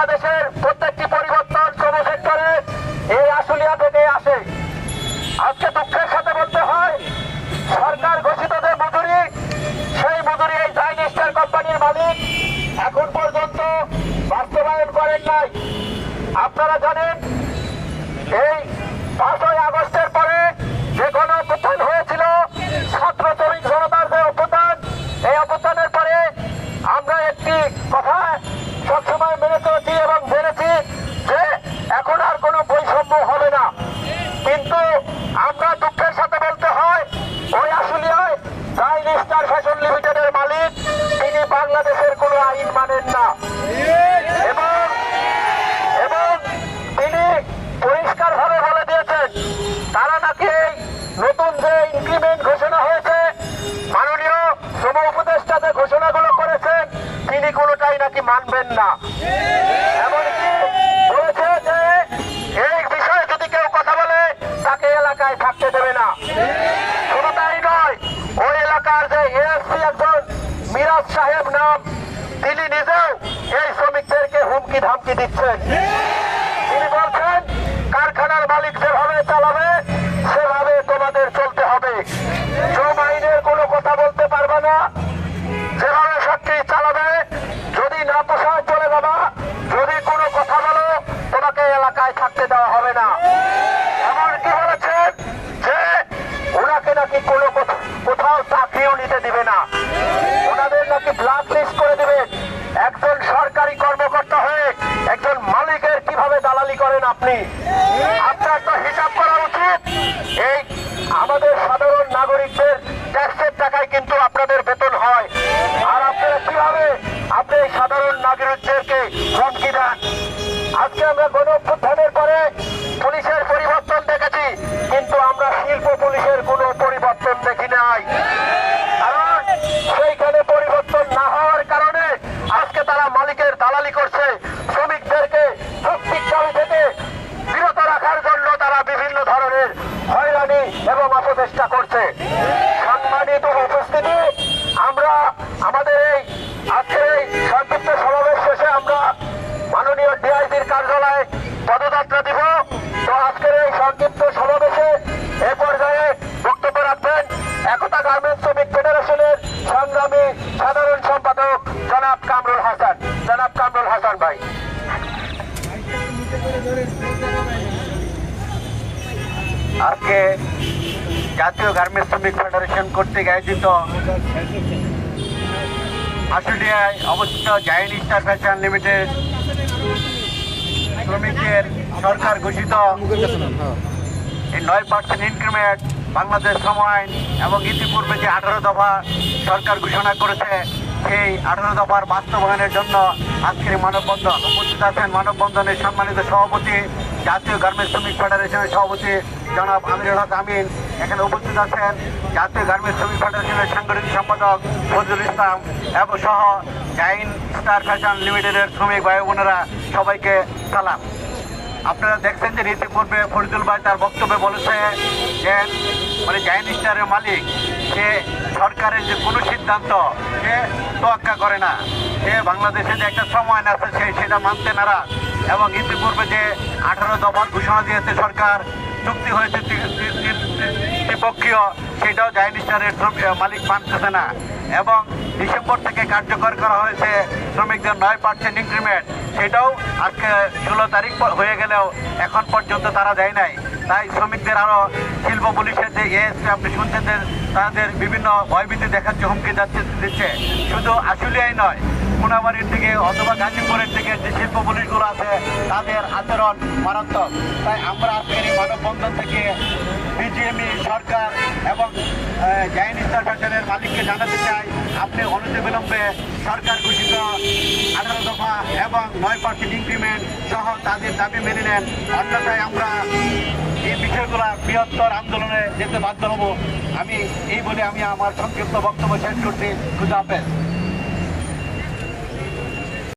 বাংলাদেশের প্রত্যেকটি পরিবর্তন শ্রম এই আশুলিয়া থেকে আসে। আজকে দুঃখের সাথে বলতে হয়, সরকার ঘোষিত যে মজুরি, সেই মজুরি এই জাইন স্টার কোম্পানির মালিক এখন পর্যন্ত বাস্তবায়ন করেন নাই। আপনারা জানেন, এই পাঁচই আগস্টের নাকি মানবেন না বলে, তাকে এলাকায় থাকতে দেবে না। ওই এলাকার যে একজন সাহেব নাম, তিনি নিজেও এই শ্রমিকদেরকে হুমকি ধামকি দিচ্ছেন। নাকি কোনো কোথাও চাকরিও নিতে দিবে না? ওনাদের নাকি ব্ল্যাক লিস্ট করে দেবেন একজন সরকারি কর্মকর্তা হয়ে একজন মালিকের কীভাবে দালালি করেন আপনি? আপনার তো হিসাব করা উচিত। এই আমাদের সাধারণ নাগরিকদের ট্যাক্সের টাকায় কিন্তু আপনাদের এবং অপচেষ্টা করছে। উপস্থিতি, আমরা আমাদের এই আজকের এই সংক্ষিপ্ত সমাবেশ শেষে আমরা মাননীয় ডিআইজির কার্যালয়ে পদযাত্রা দিব। তো আজকের এই সংক্ষিপ্ত সমাবেশে এ পর্যায়ে বক্তব্য রাখবেন একতা গার্মেন্টস শ্রমিক ফেডারেশনের সংগ্রামী সাধারণ সম্পাদক জনাব কামরুল হাসান। জনাব কামরুল হাসান ভাই। আজকে জাতীয় গার্মেন্টস শ্রমিক ফেডারেশন কর্তৃক আয়োজিত আশুলিয়ায় অবস্থিত জায়েন্ট স্টার ফ্যাশন লিমিটেড শ্রমিকদের সরকার ঘোষিত। এই নয় পার্সেন্ট ইনক্রিমেন্ট বাংলাদেশ সময় এবং ইতিপূর্বে যে আঠারো দফা সরকার ঘোষণা করেছে, সেই আঠারো দফার বাস্তবায়নের জন্য আজকের মানববন্ধন। উপস্থিত আছেন মানববন্ধনের সম্মানিত সভাপতি, জাতীয় গার্মেন্টস শ্রমিক ফেডারেশনের সভাপতি জনাব আমিরুল হক আমিন। এখানে উপস্থিত আছেন জাতীয় গার্মেন্টস শ্রমিক ফেডারেশনের সাংগঠনিক সম্পাদক ফজলুল ইসলাম এবং সহ জাইন স্টার ফ্যাশন লিমিটেডের শ্রমিক ভাই বোনেরা, সবাইকে সালাম। আপনারা দেখছেন যে ইতিপূর্বে ফরিদুল ভাই তার বক্তব্যে বলেছে যে মানে জাইন স্টারের মালিক, সে সরকারের যে কোনো সিদ্ধান্ত সে তোয়াক্কা করে না। সে বাংলাদেশে যে একটা সময় আছে সে সেটা মানতে নারাজ এবং ইতিপূর্বে যে আঠারো দফার ঘোষণা দিয়েছে সরকার, চুক্তি হয়েছে ত্রিপক্ষীয় সেটাও জাইন স্টারের শ্রম- মালিক মানতেছে না। এবং ডিসেম্বর থেকে কার্যকর করা হয়েছে শ্রমিকদের নয় পার্সেন্ট ইনক্রিমেন্ট সেটাও আজকে ষোলো তারিখ হয়ে গেলেও এখন পর্যন্ত তারা যায় নাই। তাই শ্রমিকদের আরও শিল্প পুলিশের যে এএসপি আপনি শুনছেন তাদের বিভিন্ন ভয়ভীতি দেখাচ্ছে হুমকি যাচ্ছে দিচ্ছে। শুধু আশুলিয়াই নয় মোনাবাড়ির দিকে অথবা গাজীপুরের দিকে যে শিল্প পুলিশগুলো আছে, তাদের আচরণ মারাত্মক। তাই আমরা আজকের এই মানববন্ধন থেকে বিজিএমই সরকার এবং জাইন স্টার ফ্যাশনের মালিককে জানাতে চাই, আপনি অনতিবিলম্বে সরকার ঘোষিত আঠারো দফা এবং নয় পার্সেন্ট ইনক্রিমেন্ট সহ তাদের দাবি মেনে নেন। অন্যথায় আমরা এই বিষয়গুলো বৃহত্তর আন্দোলনে যেতে বাধ্য হব। আমি এই বলে আমি আমার সংক্ষিপ্ত বক্তব্য শেষ করছি। খুদা